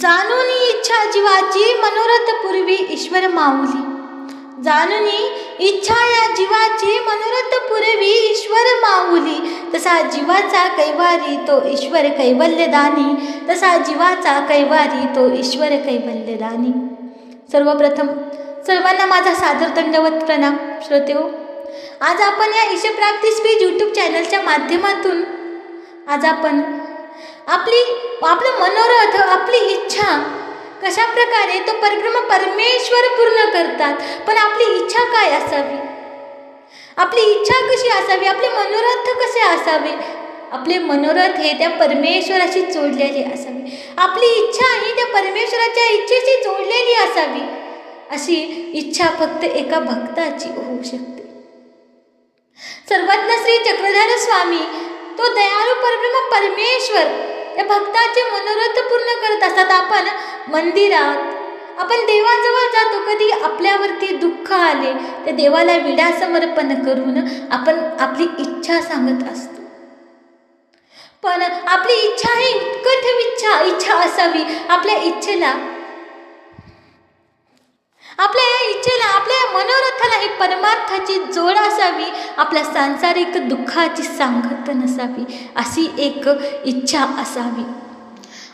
जाणून इच्छा जीवाची मनोरथ पूर्वी ईश्वर माऊली. जाणून इच्छा या जीवाची मनोरथ पूर्वी ईश्वर माऊली. तसा जीवाचा कैवारी तो ईश्वर कैवल्यदानी. तसा जीवाचा कैवारी तो ईश्वर कैवल्यदानी. सर्वप्रथम सर्वांना माझा सादर दंडवत प्रणाम. श्रोते हो आज आपण या ईशप्राप्ती स्पीच यूट्यूब चॅनलच्या माध्यमातून आज आपण आपली आपलं मनोरथ आपली इच्छा कशा प्रकारे तो परिक्रम परमेश्वर पूर्ण करतात पण आपली इच्छा काय असावी? आपली इच्छा कशी असावी? आपले मनोरथ कसे असावे? आपले मनोरथ हे त्या परमेश्वराशी जोडलेले असावे. आपली इच्छा ही त्या परमेश्वराच्या इच्छेशी जोडलेली असावी. अशी इच्छा फक्त एका भक्ताची होऊ शकते. सर्वज्ञ श्री चक्रधर स्वामी तो दयाळू परब्रह्म परमेश्वर या भक्ताचे मनोरथ पूर्ण करत असतात. आपण मंदिरात आपण देवाजवळ जातो. कधी आपल्यावरती दुःख आले त्या देवाला विडा समर्पण करून आपण आपली इच्छा सांगत असतो. पण आपली इच्छा ही उत्कट इच्छा इच्छा असावी. आपल्या इच्छेला आपल्या या इच्छेला आपल्या या मनोरथाला ही परमार्थाची जोड असावी आपल्या सांसारिक दुःखाची सांगत नसावी अशी एक इच्छा असावी.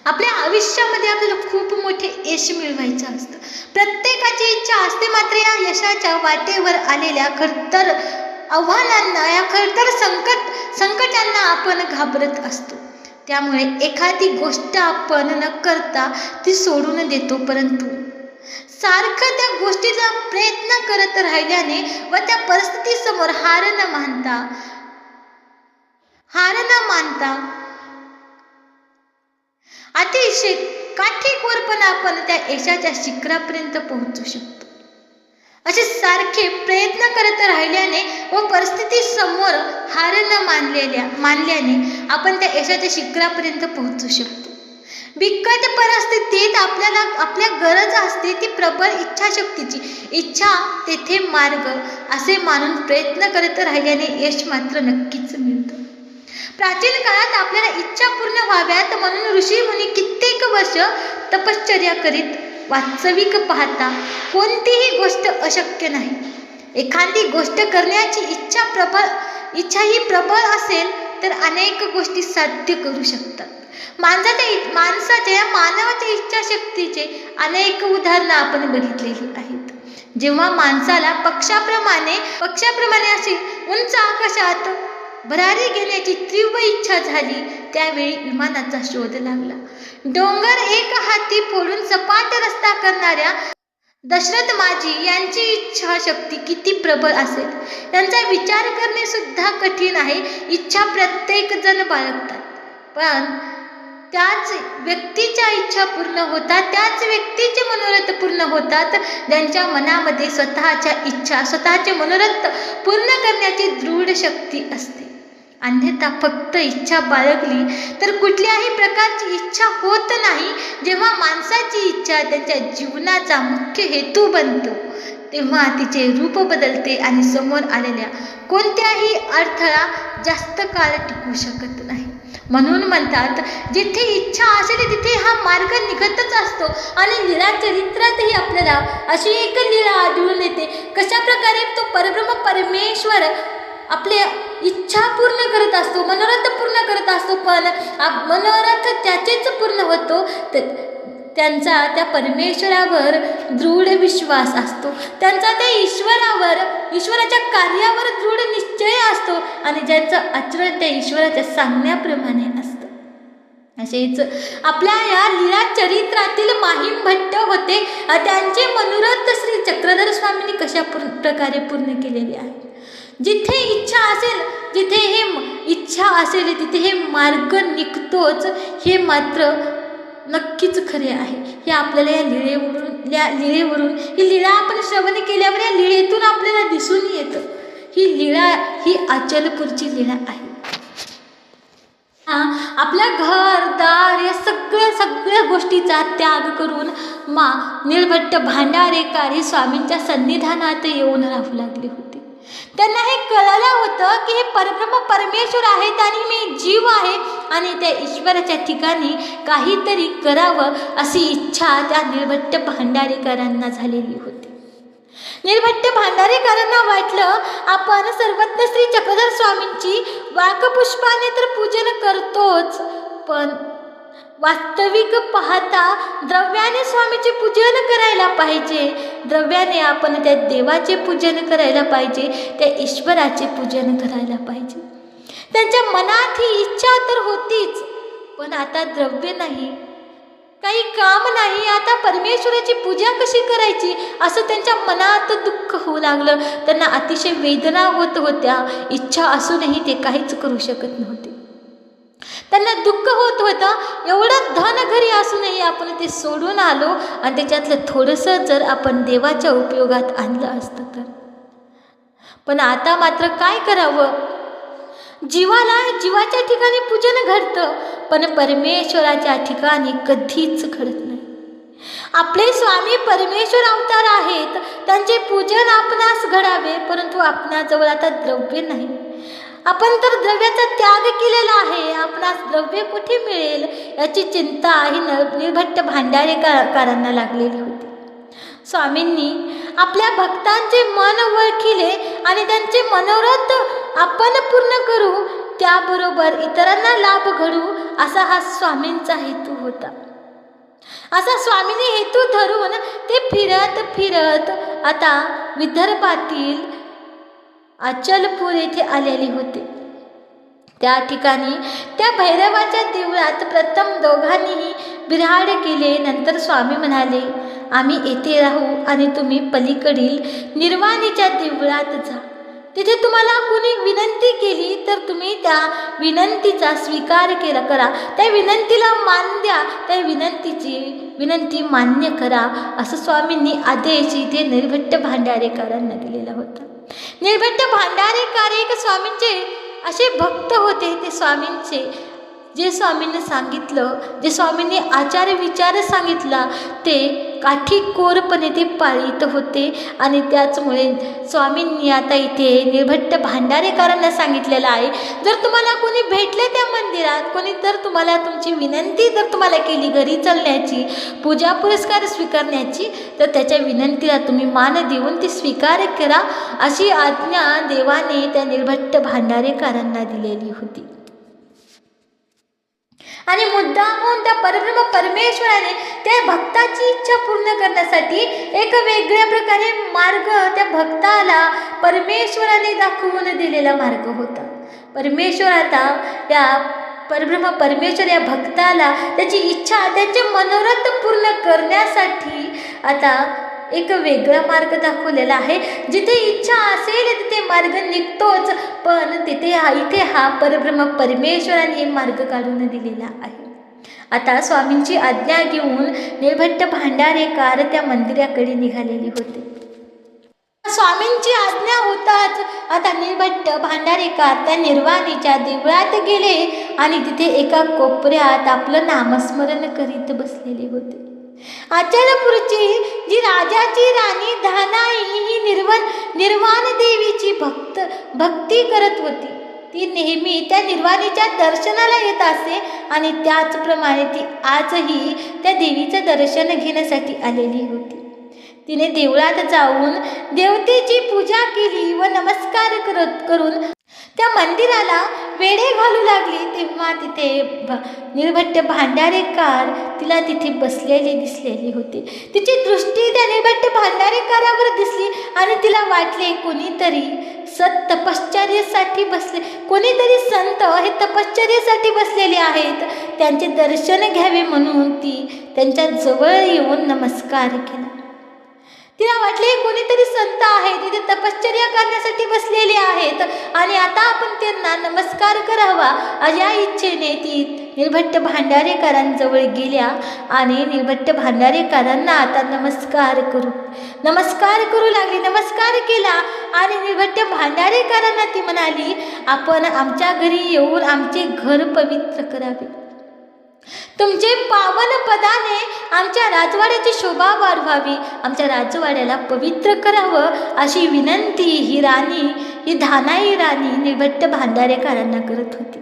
आपल्या आयुष्यामध्ये आपल्याला खूप मोठे यश मिळवायचं असतं. प्रत्येकाची इच्छा असते मात्र या यशाच्या वाटेवर आलेल्या खरतर आव्हानांना या खरतर संकट संकटांना आपण घाबरत असतो. त्यामुळे एखादी गोष्ट आपण न करता ती सोडून देतो परंतु सारखं त्या गोष्टीचा प्रयत्न करत राहिल्याने व त्या परिस्थितीसमोर हार न मानता हार न मानता अतिशय काठीकोरपणे आपण त्या यशाच्या शिखरापर्यंत पोहोचू शकतो. असे सारखे प्रयत्न करत राहिल्याने व परिस्थिती समोर हार न मानलेल्या मानल्याने आपण त्या यशाच्या शिखरापर्यंत पोहोचू शकतो. बिकट परिस्थितीत आपल्याला आपल्या गरज असते ती प्रबळ इच्छाशक्तीची. इच्छा तेथे मार्ग असे मानून प्रयत्न करत राहिल्याने यश मात्र नक्कीच मिळतं. प्राचीन काळात आपल्याला इच्छा पूर्ण व्हाव्यात म्हणून ऋषी मुनी कित्येक वर्ष तपश्चर्या करीत वास्तविक पाहता कोणतीही गोष्ट अशक्य नाही. एखादी गोष्ट करण्याची इच्छा प्रबळ इच्छा ही प्रबळ असेल तर अनेक गोष्टी साध्य करू शकतात. माणसाच्या माणसाच्या या मानवाच्या इच्छाशक्तीचे अनेक उदाहरणं आपण बघितलेली आहेत. जेव्हा माणसाला पक्षाप्रमाणे पक्षाप्रमाणे अशी उंच आकाशात भरारी घेण्याची तीव्र इच्छा झाली त्यावेळी विमानाचा शोध लागला. डोंगर एक हाती फोडून सपाट रस्ता करणाऱ्या दशरथ माझी यांची इच्छाशक्ती किती प्रबळ असेल? त्यांचा विचार करणे सुद्धा कठीण आहे. इच्छा प्रत्येक जण बाळगतात. पण त्याच व्यक्तीच्या इच्छा पूर्ण होतात त्याच व्यक्तीचे मनोरथ पूर्ण होतात. ज्यांच्या मनामध्ये स्वतःच्या इच्छा स्वतःचे मनोरथ पूर्ण करण्याची दृढ शक्ती असते. अन्यथा फक्त इच्छा बाळगली तर कुठल्याही प्रकारची इच्छा होत नाही. जेव्हा माणसाची इच्छा त्यांच्या जीवनाचा मुख्य हेतू बनतो तेव्हा तिचे रूप बदलते आणि समोर आलेल्या कोणत्याही अडथळा जास्त काळ टिकू शकत नाही. म्हणून म्हणतात जिथे इच्छा असेल तिथे हा मार्ग निघतच असतो आणि निळा चरित्रातही आपल्याला अशी एक निळा आढळून येते. कशा प्रकारे तो परब्रह्म परमेश्वर आपले इच्छा पूर्ण करत असतो मनोरथ पूर्ण करत असतो पण मनोरथ त्याचेच पूर्ण होतो तर त्यांचा त्या परमेश्वरावर दृढ विश्वास असतो. त्यांचा त्या ईश्वरावर ईश्वराच्या कार्यावर दृढ निश्चय असतो आणि ज्यांचं आचरण त्या ईश्वराच्या सांगण्याप्रमाणे असतं. असेच आपल्या या लीला चरित्रातील माहीम भट्ट होते. त्यांचे मनोरथ श्री चक्रधर स्वामींनी कशा प्रकारे पूर्ण केलेले आहे? जिथे इच्छा असेल जिथे हे इच्छा असेल तिथे हे मार्ग निघतोच हे मात्र नक्कीच खरे आहे. हे आपल्याला या लिळेवरून या लिळेवरून ही लीळा आपण श्रवण केल्यावर या लिळेतून आपल्याला दिसून येतं. ही लीळा ही अचलपूरची लीळा आहे. आपल्या घर दार या सगळ्या सगळ्या गोष्टीचा त्याग करून मा निर्भट्ट भांडारेकार हे स्वामींच्या सन्निधानात येऊन राहू लागले होते. त्यांना हे कळलं होतं की हे परब्रह्म परमेश्वर आहेत आणि मी जीव आहे आणि त्या ईश्वराच्या ठिकाणी काहीतरी करावं अशी इच्छा त्या निर्भट्ट भांडारीकरांना झालेली होती. निर्भट्ट भांडारेकरांना वाटलं आपण सर्वज्ञ श्री चक्रधर स्वामींची वाकपुष्पाने तर पूजन करतोच पण वास्तविक पाहता द्रव्याने स्वामीचे पूजन करायला पाहिजे. द्रव्याने आपण त्या देवाचे पूजन करायला पाहिजे त्या ईश्वराचे पूजन करायला पाहिजे. त्यांच्या मनात ही इच्छा तर होतीच पण आता द्रव्य नाही. काही काम नाही आता परमेश्वराची पूजा कशी करायची असं त्यांच्या मनात दुःख होऊ लागलं. त्यांना अतिशय वेदना होत होत्या इच्छा असूनही ते काहीच करू शकत नव्हते. त्यांना दुःख होतं. एवढं धन घरी असूनही आपण ते सोडून आलो आणि त्याच्यातलं थोडंसं जर आपण देवाच्या उपयोगात आणलं असतं तर. पण आता मात्र काय करावं? जीवाला जीवाच्या ठिकाणी पूजन घडतं पण परमेश्वराच्या ठिकाणी कधीच घडत नाही. आपले स्वामी परमेश्वर अवतार आहेत त्यांचे पूजन आपणास घडावे परंतु आपणाजवळ आता द्रव्य नाही. आपण तर द्रव्याचा त्याग केलेला आहे आपणास द्रव्य कुठे मिळेल याची चिंता ही न निर्भट्ट भांडारेकारांना लागलेली होती. स्वामींनी आपल्या भक्तांचे मन ओळखिले आणि त्यांचे मनोरथ आपण पूर्ण करू त्याबरोबर इतरांना लाभ घडू असा हा स्वामींचा हेतू होता. असा स्वामीने हेतू धरून ते फिरत फिरत आता विदर्भातील अचलपूर येथे आलेले होते. त्या ठिकाणी त्या भैरवाच्या देवळात प्रथम दोघांनीही बिऱ्हाड केले. नंतर स्वामी म्हणाले आम्ही येथे राहू आणि तुम्ही पलीकडील निर्वाणीच्या देवळात जा. तिथे तुम्हाला कुणी विनंती केली तर तुम्ही त्या विनंतीचा स्वीकार केला करा. त्या विनंतीला मान द्या. त्या विनंतीची विनंती मान्य करा. असं स्वामींनी आदेश इथे निर्भट्ट भांडारेकरांना दिलेला होता. निर्भट्ट भांडारेकार एक स्वामींचे असे भक्त होते ते स्वामींचे. जे स्वामींनी सांगितलं जे स्वामींनी आचार विचार सांगितला ते काठीकोरपणे ते पाळीत होते. आणि त्याचमुळे स्वामींनी आता इथे निर्भट्ट भांडारेकरांना सांगितलेलं आहे. जर तुम्हाला कोणी भेटले त्या मंदिरात कोणी जर तुम्हाला तुमची विनंती जर तुम्हाला केली घरी चालण्याची पूजा पुरस्कार स्वीकारण्याची तर त्याच्या विनंतीला तुम्ही मान देऊन ती स्वीकार करा अशी आज्ञा देवाने त्या निर्भट्ट भांडारेकरांना दिलेली होती. आणि मुद्दामून त्या परब्रह्म परमेश्वराने त्या भक्ताची इच्छा पूर्ण करण्यासाठी एक वेगळ्या प्रकारे मार्ग त्या भक्ताला परमेश्वराने दाखवून दिलेला मार्ग होता. परमेश्वर आता या परब्रह्म परमेश्वर या भक्ताला त्याची इच्छा त्याचे मनोरथ पूर्ण करण्यासाठी आता एक वेगळा मार्ग दाखवलेला आहे. जिथे इच्छा असेल तिथे मार्ग निघतोच. पण तिथे हा इथे हा परब्रह्म परमेश्वराने मार्ग काढून दिलेला आहे. आता स्वामींची आज्ञा घेऊन निर्भट्ट भांडारेकार त्या मंदिराकडे निघालेली होते. स्वामींची आज्ञा होताच आता निर्भट्ट भांडारेकार त्या निर्वाणीच्या देवळात गेले आणि तिथे एका कोपऱ्यात आपलं नामस्मरण करीत बसलेले होते. अचलपूरची जी राजाची राणी धानाई ही निर्वण निर्वाण देवीची भक्त भक्ती करत होती. ती नेहमी त्या निर्वाणीच्या दर्शनाला येत असे आणि त्याचप्रमाणे ती आजही त्या देवीचं दर्शन घेण्यासाठी आलेली होती. तिने देवळात जाऊन देवतेची पूजा केली व नमस्कार करत करून त्या मंदिराला वेढे घालू लागली तेव्हा तिथे भ निर्भट्ट भांडारेकार तिला तिथे बसलेली दिसलेली होती. तिची दृष्टी त्या निर्भट्ट भांडारेकारावर दिसली आणि तिला वाटले कोणीतरी सत तपश्चर्यासाठी बसले कोणीतरी संत हे तपश्चर्यासाठी बसलेले आहेत. त्यांचे दर्शन घ्यावे म्हणून ती त्यांच्या जवळ येऊन नमस्कार केला. तिला वाटले कोणीतरी संत आहे तिथे तपश्चर्या करण्यासाठी बसलेले आहेत. आणि आता आपण त्यांना नमस्कार करावा अशा इच्छेने ती निर्भट्ट भांडारेकरांजवळ गेल्या आणि निर्भट्ट भांडारेकरांना आता नमस्कार करू नमस्कार करू लागली नमस्कार केला. आणि निर्भट्ट भांडारेकरांना ती म्हणाली आपण आमच्या घरी येऊन आमचे घर पवित्र करावे. तुमचे पावन पदाने आमच्या राजवाड्याची शोभा वाढवावी. आमच्या राजवाड्याला पवित्र करावं अशी विनंती ही राणी ही धानाई राणी निभट्ट भांडारेकरांना करत होती.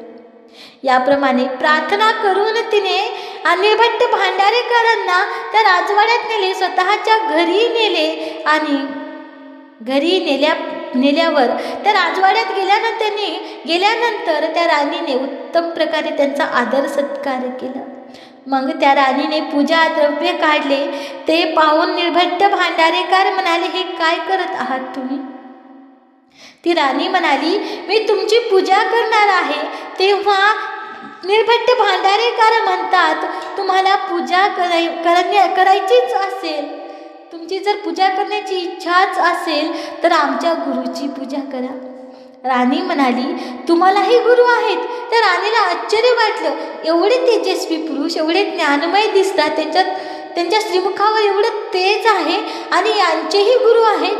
याप्रमाणे प्रार्थना करून तिने निर्भट्ट भांडारेकरांना त्या राजवाड्यात नेले स्वतःच्या घरी नेले आणि घरी नेल्या नेल्यावर त्या राजवाड्यात गेल्यानंतर गेल्यानंतर त्या राणीने उत्तम प्रकारे त्यांचा आदर सत्कार केला. मग त्या राणीने पूजा द्रव्य काढले. ते पाहून निर्भट्ट भांडारेकार म्हणाले हे काय करत आहात तुम्ही? ती राणी म्हणाली मी तुमची पूजा करणार आहे. तेव्हा निर्भट्ट भांडारेकार म्हणतात तुम्हाला पूजा कराय करण्या करायचीच असेल. तुमची जर पूजा करण्याची इच्छाच असेल तर आमच्या गुरुची पूजा करा. राणी म्हणाली तुम्हालाही गुरु आहेत. त्या राणीला आश्चर्य वाटलं. एवढे तेजस्वी पुरुष एवढे ज्ञानमय दिसतात. त्यांच्यात त्यांच्या श्रीमुखावर एवढं तेज आहे आणि यांचेही गुरु आहेत.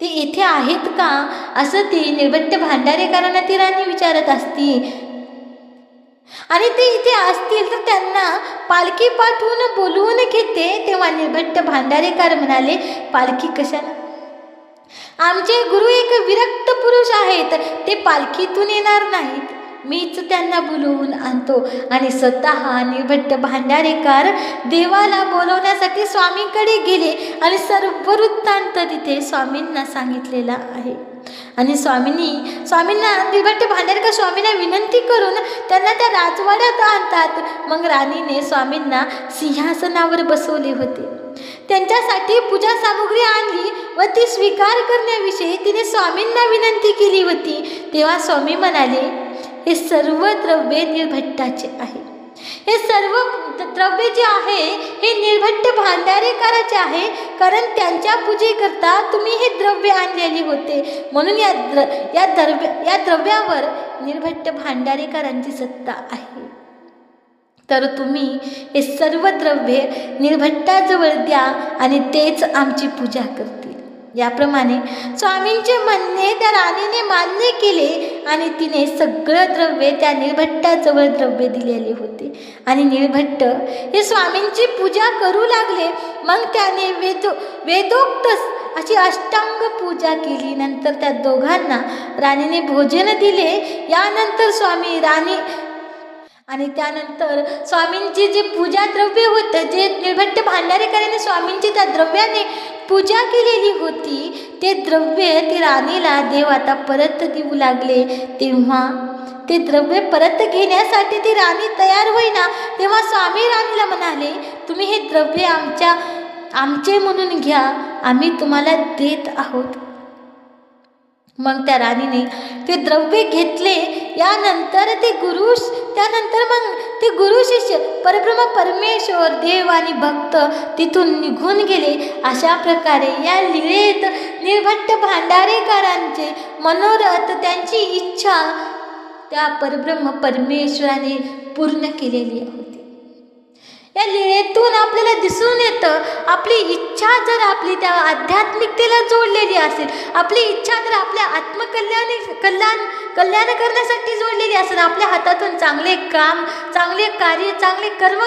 ते इथे आहेत का? असं ती निर्भट्ट भांडारेकरांना ती राणी विचारत असती. आणि ते इथे असतील तर त्यांना पालखी पाठवून बोलवून घेते. तेव्हा निर्भट्ट भांडारेकर म्हणाले पालखी कशाला? आमचे गुरु एक विरक्त पुरुष आहेत. ते पालखीतून येणार नाहीत. मीच त्यांना बोलवून आणतो. आणि स्वतः निर्भट्ट भांडारेकर देवाला बोलवण्यासाठी स्वामींकडे गेले आणि सर्व वृत्तांत तिथे स्वामींना सांगितलेला आहे. आणि स्वामींनी स्वामींना निर्भट्ट भांडारकर स्वामींना विनंती करून त्यांना त्या राजवाड्यात आणतात. मग राणीने स्वामींना सिंहासनावर बसवले होते. त्यांच्यासाठी पूजा सामुग्री आणली व ती स्वीकार करण्याविषयी तिने स्वामींना विनंती केली होती. तेव्हा स्वामी म्हणाले हे सर्व द्रव्य निर्भट्टाचे आहे. हे सर्व द्रव्य जे आहे हे निर्भट्ट भांडारेकाराचे आहे कारण त्यांच्या पूजेकरता तुम्ही हे द्रव्य आणलेले होते. म्हणून या द्र या द्रव्य या द्रव्यावर निर्भट्ट भांडारेकरांची सत्ता आहे. तर तुम्ही हे सर्व द्रव्य निर्भट्टाजवळ द्या आणि तेच आमची पूजा करते याप्रमाणे स्वामींचे म्हणणे त्या राणीने मान्य केले आणि तिने सगळं द्रव्य त्या निर्भट्टाजवळ द्रव्य दिलेले होते. आणि निर्भट्ट हे स्वामींची पूजा करू लागले. मग त्याने वेदो वेदोक्त अशी अष्टांग पूजा केली. नंतर त्या दोघांना राणीने भोजन दिले. यानंतर स्वामी राणी आणि त्यानंतर स्वामींची जे पूजा द्रव्य होतं जे निर्भट्ट भांडारेकरांनी स्वामींची त्या द्रव्याने पूजा केलेली होती. ते द्रव्य ती राणीला देव आता परत देऊ लागले. तेव्हा ते द्रव्य परत घेण्यासाठी ती राणी तयार होईना. तेव्हा स्वामी राणीला म्हणाले तुम्ही हे द्रव्य आमच्या आमचे म्हणून घ्या. आम्ही तुम्हाला देत आहोत. मग त्या राणीने ते द्रव्य घेतले. यानंतर ते गुरु त्यानंतर मग ते गुरु शिष्य परब्रह्म परमेश्वर देव आणि भक्त तिथून निघून गेले. अशा प्रकारे या लिळेत निर्भट्ट भांडारेकरांचे मनोरथ त्यांची इच्छा त्या परब्रह्म परमेश्वराने पूर्ण केलेली आहे. या लिळेतून आपल्याला दिसून येतं आपली इच्छा जर आपली त्या आध्यात्मिकतेला जोडलेली असेल आपली इच्छा जर आपल्या आत्मकल्याणी कल्याण कल्याण करण्यासाठी जोडलेली असेल आपल्या हातातून चांगले काम चांगले कार्य चांगले कर्म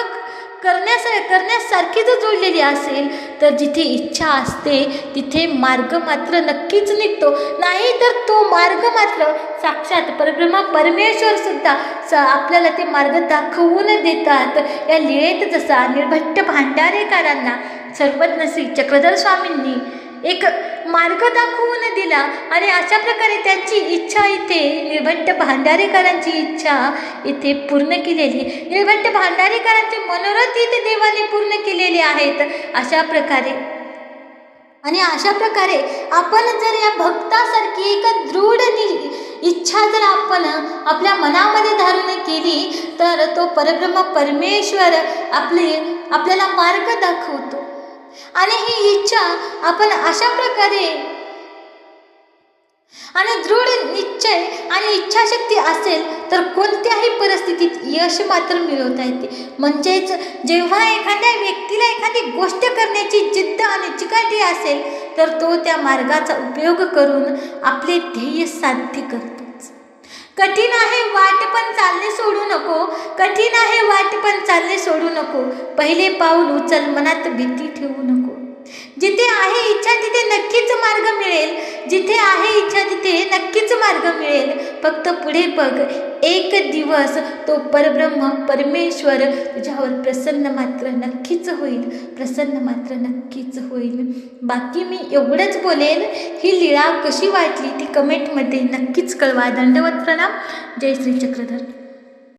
करण्यास करण्यासारखी जर जोडलेली असेल तर जिथे इच्छा असते तिथे मार्ग मात्र नक्कीच निघतो. नाही तर तो मार्ग मात्र साक्षात परब्रह्मा परमेश्वर सुद्धा स आपल्याला ते मार्ग दाखवून देतात. या लिळेत जसा निर्भट्ट भांडारेकरांना सर्वज्ञ श्री चक्रधर स्वामींनी एक मार्ग दाखवून दिला. आणि अशा प्रकारे त्यांची इच्छा इथे निर्भंट भांडारेकरांची इच्छा इथे पूर्ण केलेली. निर्भंट भांडारेकरांचे मनोरथ इथे देवाने पूर्ण केलेले आहेत. अशा प्रकारे. आणि अशा प्रकारे आपण जर या भक्तासारखी एक दृढ इच्छा जर आपण आपल्या मनामध्ये धारण केली तर तो परब्रह्म परमेश्वर आपले आपल्याला मार्ग दाखवतो. आणि ही इच्छा आपण अशा प्रकारे आणि दृढ निश्चय आणि इच्छाशक्ती असेल तर कोणत्याही परिस्थितीत यश मात्र मिळवता येते. म्हणजेच जेव्हा एखाद्या व्यक्तीला एखादी गोष्ट करण्याची जिद्द आणि चिकाटी असेल तर तो त्या मार्गाचा उपयोग करून आपले ध्येय साध्य करतोच. कठीण आहे वाट पण चालणे सोडू नको. कठीण आहे वाट पण चालणे सोडू नको. पहिले पाऊल उचल मनात भीती ठेवू नको. जिथे आहे इच्छा तिथे नक्कीच मार्ग मिळेल. जिथे आहे इच्छा तिथे नक्कीच मार्ग मिळेल. फक्त पुढे बघ एक दिवस तो परब्रह्म परमेश्वर तुझ्यावर प्रसन्न मात्र नक्कीच होईल. प्रसन्न मात्र नक्कीच होईल. बाकी मी एवढंच बोलेन. ही लीळा कशी वाटली ती कमेंटमध्ये नक्कीच कळवा. दंडवत प्रणाम. जय श्री चक्रधर.